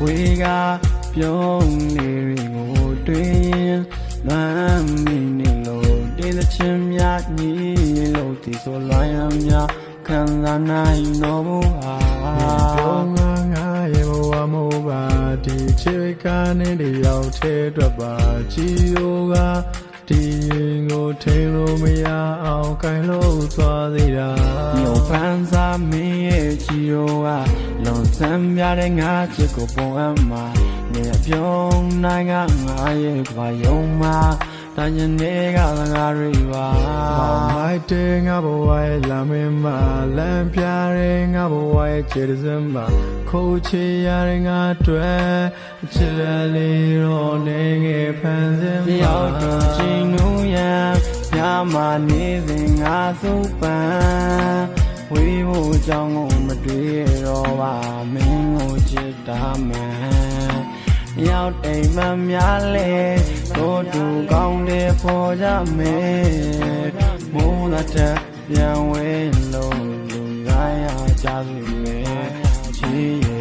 ဝေကပြုံးလေးတွေကိုတွေ့ရင်လွမ်းမိနေလို့တင်းသချင်းများညီလို့ဒီဆိုလွမ်းရများခံစားနိုင်တော့ဘူးဟာပြောငါငါရဲ့ဘဝမို့ပါဒီချစ်ကနေတယောက်ထဲအတွက်ပါချီယိုကဒီရင်ကို ထိန်လို့မရအောင်ကိုင်လို့သွားသေးတာညိုပန်းစားမင်းရဲ့ချီရောကလွန်ဆန်းပြတဲ့ငါချစ်ကိုပုံအပ်မှာနေပြုံးနိုင်ကငါရဲ့ကွာယုံမှာတန်ညနေကငါတွေပါမိုက်တဲ့ငါဘဝရဲ့လာမင်းမလမ်းပြတဲ့ငါဘဝရဲ့ခြေတစမ်းမခိုးချေရတဲ့ငါတွေ့ချစ်လက်လေးတော့နေငယ်ဖန်စင်းတယောက်တူချင်းနူရန်ည မာနေစဉ်ငါစုပ်ပန်းဝေးဖို့ကြောင့်ကိုမတွေ့တော့ပါမင်းကိုချစ်တာမှန်ရောက်တိမ်မှများလေတို့တူကောင်းတယ်ပေါ်ကြမယ်မိုးလာတဲ့ပြန်ဝဲလို့လူရရကြစုမယ်